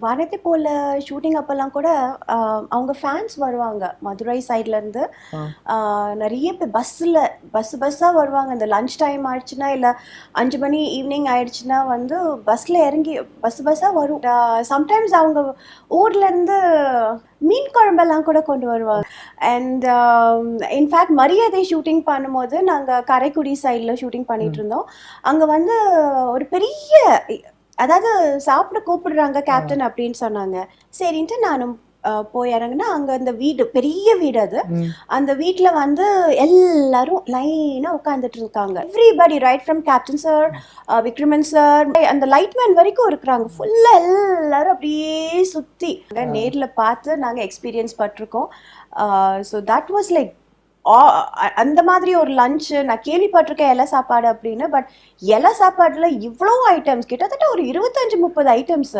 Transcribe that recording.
வானத்தை போல ஷூட்டிங் அப்போல்லாம் கூட அவங்க ஃபேன்ஸ் வருவாங்க. மதுரை சைட்ல இருந்து ஆ. ஆஹ் நிறைய பேர் பஸ்ஸில் பஸ் பஸ்ஸாக வருவாங்க. இந்த லஞ்ச் டைம் ஆயிடுச்சுன்னா இல்லை அஞ்சு மணி ஈவினிங் ஆயிடுச்சுன்னா வந்து பஸ்ஸில் இறங்கி பஸ் பஸ்ஸாக வரும். சம்டைம்ஸ் அவங்க ஊர்ல இருந்து மீன் குழம்பெல்லாம் கூட கொண்டு வருவாங்க. அண்ட் இன்ஃபேக்ட் மரியாதை ஷூட்டிங் பண்ணும்போது நாங்கள் காரைக்குடி சைடில் ஷூட்டிங் பண்ணிட்டு இருந்தோம். அங்கே வந்து ஒரு பெரிய அதாவது சாப்பிட கூப்பிடுறாங்க கேப்டன் அப்படின்னு சொன்னாங்க. சரின்ட்டு நானும் போய் இறங்குனா அங்கே அந்த வீடு பெரிய வீடு அது. அந்த வீட்டில் வந்து எல்லாரும் லைனாக உட்காந்துட்டு இருக்காங்க. Everybody right from captain sir Vikraman sir அந்த லைட்மேன் வரைக்கும் இருக்கிறாங்க. ஃபுல்லாக எல்லாரும் அப்படியே சுற்றி நேரில் பார்த்து நாங்கள் எக்ஸ்பீரியன்ஸ் பட்டிருக்கோம். ஸோ தட் வாஸ் லைக் அந்த மாதிரி ஒரு லஞ்சு நான் கேள்விப்பட்டிருக்கேன் இலை சாப்பாடு அப்படின்னு பட் இலை சாப்பாடுல இவ்வளோ ஐட்டம்ஸ் கிட்டத்தட்ட ஒரு இருபத்தஞ்சு முப்பது ஐட்டம்ஸ்